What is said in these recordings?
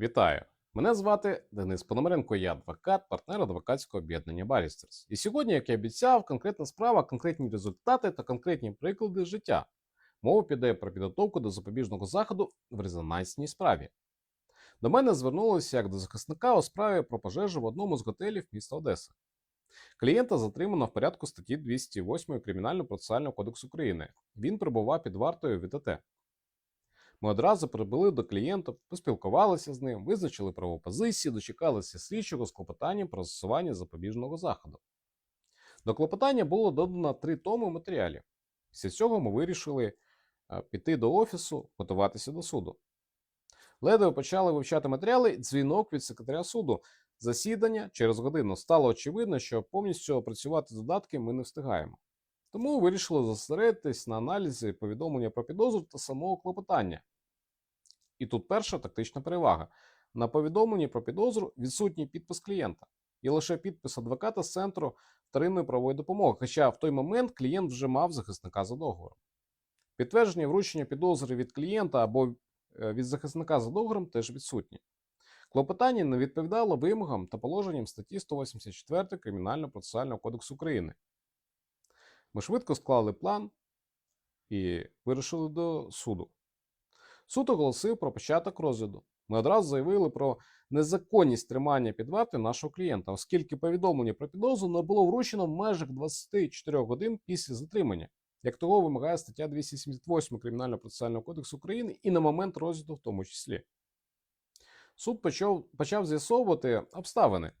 Вітаю! Мене звати Денис Пономаренко, я адвокат, партнер адвокатського об'єднання Барістерс. І сьогодні, як і обіцяв, конкретна справа, конкретні результати та конкретні приклади життя. Мова піде про підготовку до запобіжного заходу в резонансній справі. До мене звернулися як до захисника у справі про пожежу в одному з готелів міста Одеси. Клієнта затримано в порядку статті 208 Кримінально-процесуального кодексу України. Він перебував під вартою ВТТ. Ми одразу прибули до клієнта, поспілкувалися з ним, визначили правопозиції, дочекалися слідчого з клопотанням про застосування запобіжного заходу. До клопотання було додано три томи матеріалів. Після цього ми вирішили е, піти до офісу, готуватися до суду. Ледве почали вивчати матеріали, дзвінок від секретаря суду. Засідання через годину стало очевидно, що повністю опрацювати додатки ми не встигаємо. Тому вирішили зосередитись на аналізі повідомлення про підозру та самого клопотання. І тут перша тактична перевага. На повідомленні про підозру відсутній підпис клієнта і лише підпис адвоката з центру вторинної правової допомоги. Хоча в той момент клієнт вже мав захисника за договором. Підтвердження вручення підозри від клієнта або е, від захисника за договором теж відсутні. Клопотання не відповідало вимогам та положенням статті 184 Кримінально-процесуального кодексу України. Ми швидко склали план і вирушили до суду. Суд оголосив про початок розгляду. Ми одразу заявили про незаконність тримання під вартою нашого клієнта, оскільки повідомлення про підозру не було вручено в межах 24 годин після затримання, як того вимагає стаття 278 Кримінально-процесуального кодексу України і на момент розгляду в тому числі. Суд почав, почав з'ясовувати обставини.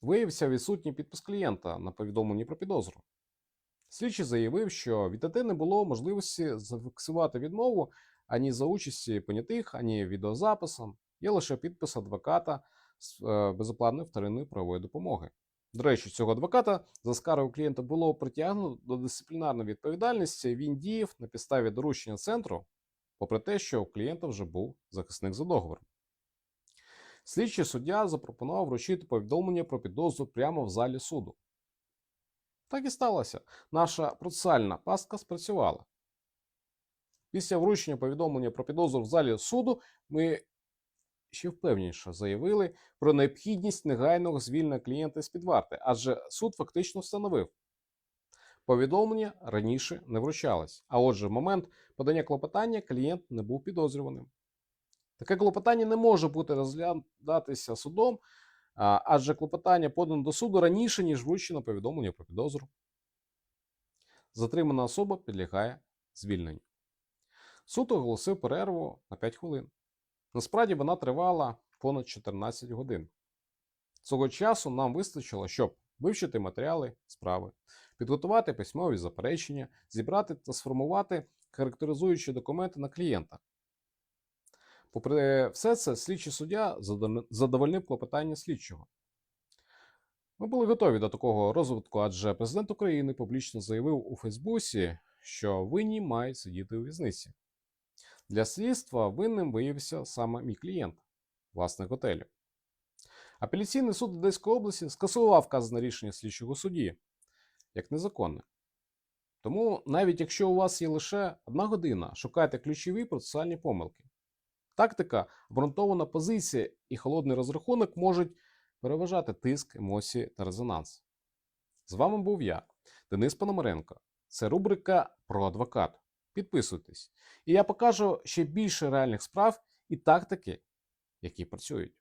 Виявився відсутній підпис клієнта на повідомленні про підозру. Слідчий заявив, що від ТТ не було можливості зафіксувати відмову ані за участі понятих, ані відеозаписом. Є лише підпис адвоката з е, безоплатної вторинної правової допомоги. До речі, цього адвоката за скаргою клієнта було притягнуто до дисциплінарної відповідальності. Він діяв на підставі доручення центру, попри те, що у клієнта вже був захисник за договором. Слідчий суддя запропонував вручити повідомлення про підозру прямо в залі суду. Так і сталося. Наша процесуальна пастка спрацювала. Після вручення повідомлення про підозру в залі суду ми ще впевніше заявили про необхідність негайного звільнення клієнта з під варти, адже суд фактично встановив. Повідомлення раніше не вручалось, а отже, в момент подання клопотання клієнт не був підозрюваним. Таке клопотання не може бути розглядатися судом, адже клопотання подано до суду раніше, ніж вручено повідомлення про підозру. Затримана особа підлягає звільненню. Суд оголосив перерву на 5 хвилин. Насправді вона тривала понад 14 годин. Цього часу нам вистачило, щоб вивчити матеріали справи, підготувати письмові заперечення, зібрати та сформувати характеризуючі документи на клієнта. Попри все це, слідчий суддя задовольнив клопотання слідчого. Ми були готові до такого розвитку, адже президент України публічно заявив у Фейсбуці, що винні мають сидіти у в'язниці. Для слідства винним виявився саме мій клієнт, власник готелю. Апеляційний суд Одеської області скасував вказане рішення слідчого судді як незаконне. Тому, навіть якщо у вас є лише одна година, шукайте ключові процесуальні помилки. Тактика, обґрунтована позиція і холодний розрахунок можуть переважати тиск, емоції та резонанс. З вами був я, Денис Пономаренко. Це рубрика про адвокат. Підписуйтесь, і я покажу ще більше реальних справ і тактики, які працюють.